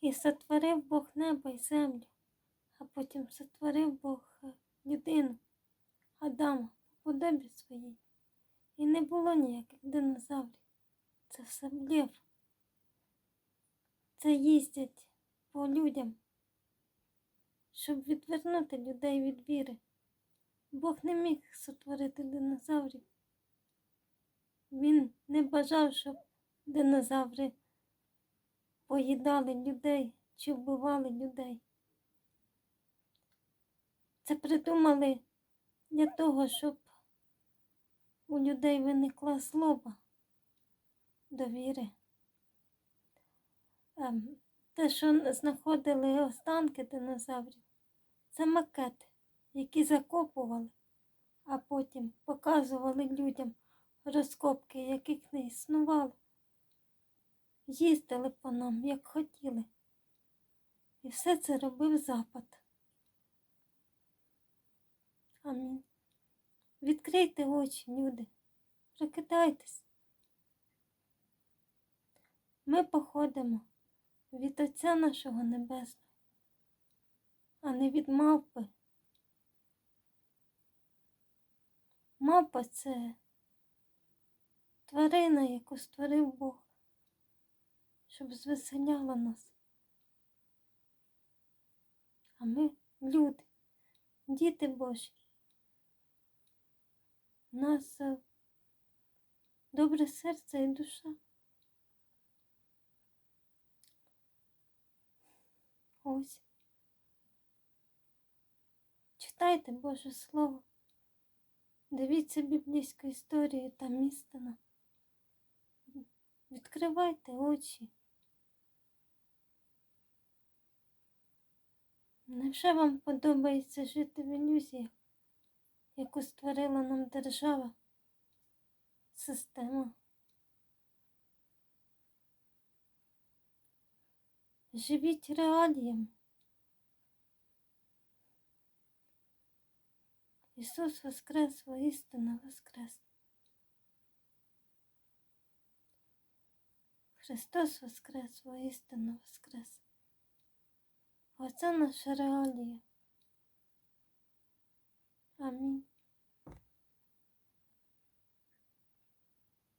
І сотворив Бог небо й землю, а потім сотворив Бог е, людину, Адама, по подобі своїй. І не було ніяких динозаврів. Це все блєв. Це їздять по людям, щоб відвернути людей від віри. Бог не міг сотворити динозаврів. Він не бажав, щоб динозаври поїдали людей чи вбивали людей. Це придумали для того, щоб у людей виникла злоба до віри. Ем, Те, що знаходили останки динозаврів, це макети, які закопували, а потім показували людям розкопки, яких не існувало. Їздили по нам, як хотіли. І все це робив Запад. Амінь. Відкрийте очі, люди, прокидайтесь. Ми походимо від Отця нашого Небесного, а не від мавпи. Мавпа це тварина, яку створив Бог, щоб звеселяла нас. А ми люди, діти Божі. Нас е, добре серце і душа. Ось. Читайте Боже Слово. Дивіться біблійську історію там істина. Відкривайте очі. Невже вам подобається жити в ілюзіях, яку створила нам держава, система? Живіть реаліями. Ісус воскрес, воістина воскрес. Христос воскрес, воістину воскрес. Оце наша реалія.